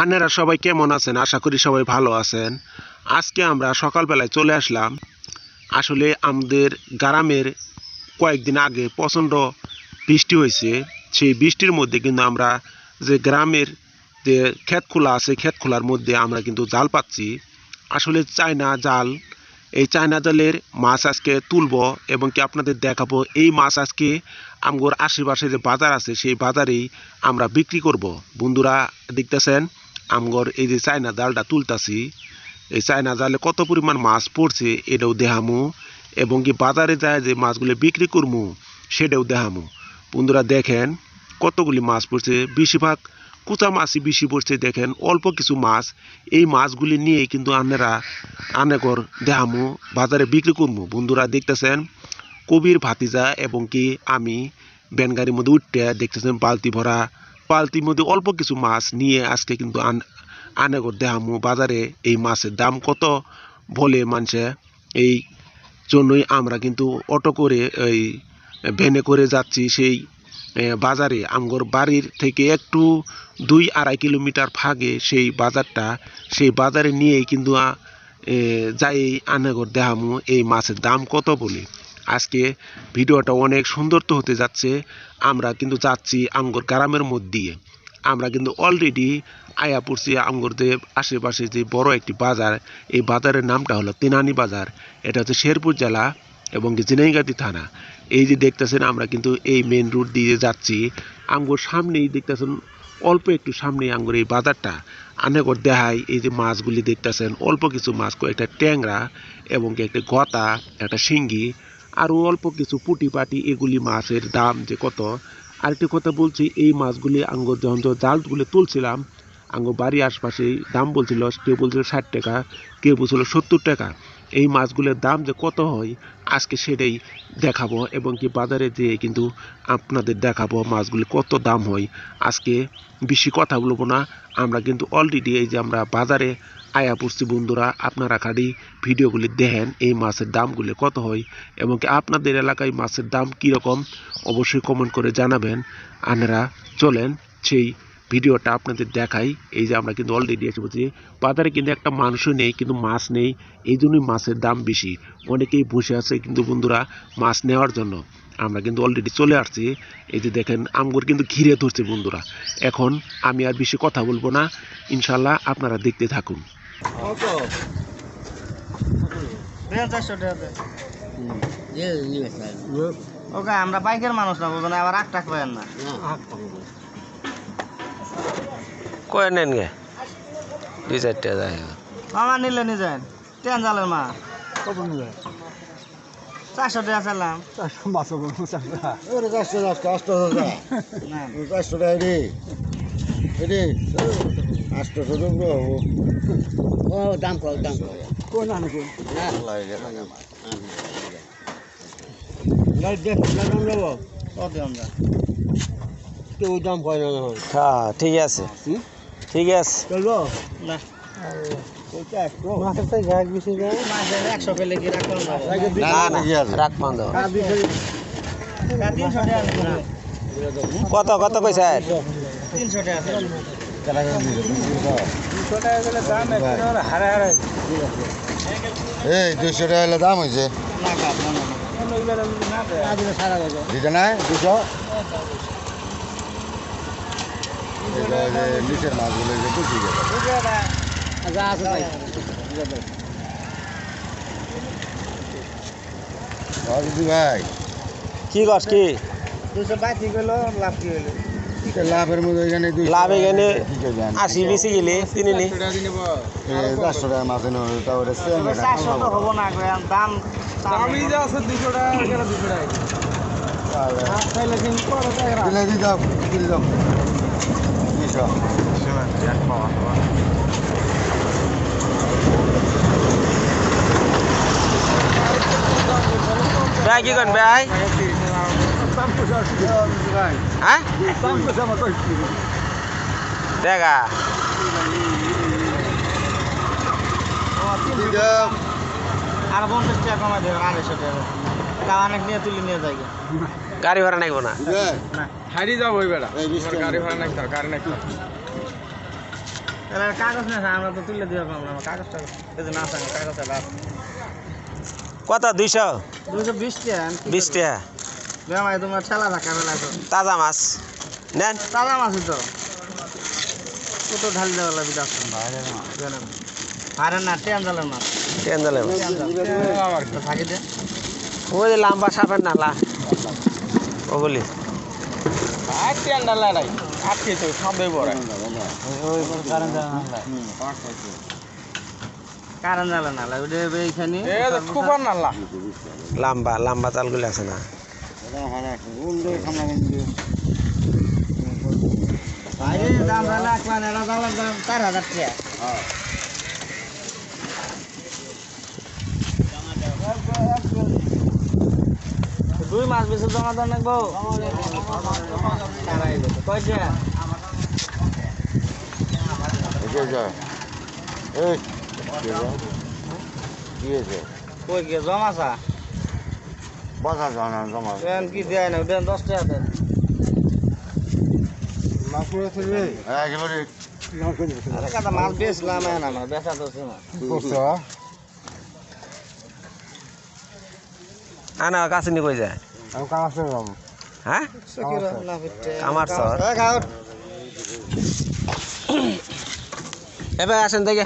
আনেরা সবাই কেমন আছেন? আশা করি সবাই ভালো আছেন। আজকে আমরা সকালবেলায় চলে আসলাম। আসলে আমাদের গ্রামের কয়েকদিন আগে প্রচণ্ড বৃষ্টি হয়েছে। সেই বৃষ্টির মধ্যে কিন্তু আমরা যে গ্রামের যে ক্ষেত খোলা আছে ক্ষেত খোলার মধ্যে আমরা কিন্তু জাল পাচ্ছি। আসলে চায়না জাল, এই চায়না জালের মাছ আজকে তুলবো এবং কি আপনাদের দেখাবো, এই মাছ আজকে আমগোর আশেপাশে যে বাজার আছে, সেই বাজারেই আমরা বিক্রি করব। বন্ধুরা, দেখতেছেন? আমগর এই যে চায়না জালটা তুলতাছি, এই চায়না জালে কত পরিমাণ মাছ পড়ছে এটাও দেখামু, এবং কি বাজারে যায় যে মাছগুলো বিক্রি করমু, সেটাও দেখামু। বন্ধুরা দেখেন, কতগুলি মাছ পড়ছে, বেশিরভাগ কুচা মাছই বেশি পড়ছে, দেখেন, অল্প কিছু মাছ, এই মাছগুলি নিয়ে কিন্তু আনেরা আনেকর দেখামু, বাজারে বিক্রি করমু। বন্ধুরা দেখতেছেন, কবির ভাতিজা এবং কি আমি ব্যানগাড়ির মধ্যে উঠতে দেখতেছেন বালতি ভরা বালতির মধ্যে অল্প কিছু মাছ নিয়ে আজকে কিন্তু আন আনেকর দেখামু। বাজারে এই মাছের দাম কত বলে মানছে? এই জন্যই আমরা কিন্তু অটো করে এই ভ্যানে করে যাচ্ছি সেই বাজারে। আমগর বাড়ির থেকে একটু দুই আড়াই কিলোমিটার ফাগে সেই বাজারটা, সেই বাজারে নিয়েই কিন্তু যাই আনাগর দেখামু। এই মাছের দাম কত বলে? আজকে ভিডিওটা অনেক সুন্দর তো হতে যাচ্ছে। আমরা কিন্তু যাচ্ছি আমগর গ্রামের মধ্যে আমরা কিন্তু অলরেডি আয়া পড়ছি আমগর যে আশেপাশে যে বড় একটি বাজার। এই বাজারের নামটা হলো তিনানি বাজার। এটা হচ্ছে শেরপুর জেলা এবং জিনাইগাতি থানা। এই যে দেখতেছেন, আমরা কিন্তু এই মেন রুট দিয়ে যাচ্ছি। আমগোর সামনেই দেখতেছেন, অল্প একটু সামনে আঙ্গুর এই বাজারটা। অনেকর দেখাই এই যে মাছগুলি দেখতেছেন, অল্প কিছু মাছ, কয়েকটা ট্যাংরা এবং একটা গতা, একটা শিঙ্গি। আরও অল্প কিছু পুটি পাটি এগুলি মাছের দাম যে কত। আরেকটি কথা বলছি, এই মাছগুলি আঙ্গ যখন জালগুলি তুলছিলাম, আঙ্গ বাড়ির আশপাশেই দাম বলছিল কেউ বলছিল ষাট টাকা কেউ বলছিল সত্তর টাকা। এই মাছগুলোর দাম যে কত হয়, আজকে সেটাই দেখাবো এবং কি বাজারে যেয়ে কিন্তু আপনাদের দেখাবো মাছগুলি কত দাম হয়। আজকে বেশি কথা বলব না, আমরা কিন্তু অলরেডি এই যে আমরা বাজারে আয়া পড়ছি বন্ধুরা, আপনারা খালি ভিডিওগুলি দেখেন এই মাছের দামগুলি কত হয় এবং কি আপনাদের এলাকায় মাছের দাম কীরকম, অবশ্যই কমেন্ট করে জানাবেন। আপনারা চলেন সেই ভিডিওটা আপনাদের দেখাই। এই যে আমরা কিন্তু অলরেডি এসে বলছি বাজারে কিন্তু একটা মানুষও নেই কিন্তু মাছ নেই। এই জন্যই মাছের দাম বেশি। অনেকেই বসে আছে কিন্তু বন্ধুরা মাছ নেওয়ার জন্য। আমরা কিন্তু অলরেডি চলে আসছি। এই যে দেখেন আমগুর কিন্তু ঘিরে ধরছে বন্ধুরা। এখন আমি আর বেশি কথা বলব না। ইনশাল্লাহ আপনারা দেখতে থাকুন। আমরা বাইকের মানুষ না বুঝবেন আবার আট টাকা পাবেন না কয়ে নেন গে? দুই চারটে যায়। মামা নিলে নিয়ে যান ট্রেন জালের মা চারশো টাকা চাইলাম ওরে চারশো আটশো টাকা না চারশো টাকা রে রে আটশো ও দাম কর দাম কর কোন আনে কোন? না লাগে লাইট দেখ লাগাম যাব কত আমরা কেউ দাম কয় না হ্যাঁ। ঠিক আছে। হুম? ঠিক আছে। চলবো? না। কত কত কইছে তিনশো টাকা এই দুশো টাকা হলে দাম হয়েছে। নাই? দুশো? যে নিচের মাছগুলো যে টুকি গেল। দিদি ভাই। কি কস কি? দুশো বাইশি গেলো লাভ কি এটা লাভের মধ্যে এখানে দুশো লাভ এখানে? আশি বেশি গেলে তিনি নি। চারশো টাকা মাছ এনে হলো, তারপরে সেম এটা চারশো তো হব না গো, এখন দাম তাহলে দিলে দি দাও দিলে দাও দুশো ভাই কি করেন ভাই হ্যাঁ দেখা দি দাও আর পঞ্চাশ টাকা কমাই দেবে আড়াইশো টাকা তা অনেক নিয়ে তুলে নিয়ে যাই গে। গাড়ি ভাড়া নাইব না দিবে না হারিয়ে যাব ওই বেড়া। টাকা গাড়ি ভাড়া নাকি গাড়ি নাকি কাগজ না আমরা তো তুলে দিয়ে আমার কাগজ টাগজ। এই যে না আছে আমার কাগজ। কত দুইশো? দুশো বিশ টাকা বিশ? টাকা বেমাই তোমার ঠেলা থাকা বেলা তো। তাজা মাছ। নেন। তাজা মাছই তো। কত ঢালি দেওয়া লাগবে দশ আরে না টেন জালের মাছ ট্রেন দিলে তো থাকি দে। ওই যে লাম্বা সাপের নালা। ওগুলি আর টেন ডালা নাই আটকে তো সবে বড়। কারণ জালা নালা ওটা এইখানে খুব নালা লাম্বা লাম্বা তালগুলি আছে না? বাইরে দাম জানা মানে দাম চার হাজার টাকা। দুই মাস বেশি জমা দেন কে জমা চা বাসা জানা জমা কি দেয় না দেন দশ টাকা দেন মাছ করে ফেলবে এক আরে কাটা মাছ বেচলাম এখন আমার বেচা তো করছ আনা কাছে নি কই যায়? আমি কাজ করলাম হ্যাঁ? কামার। খাও এবার আসেন দেখে।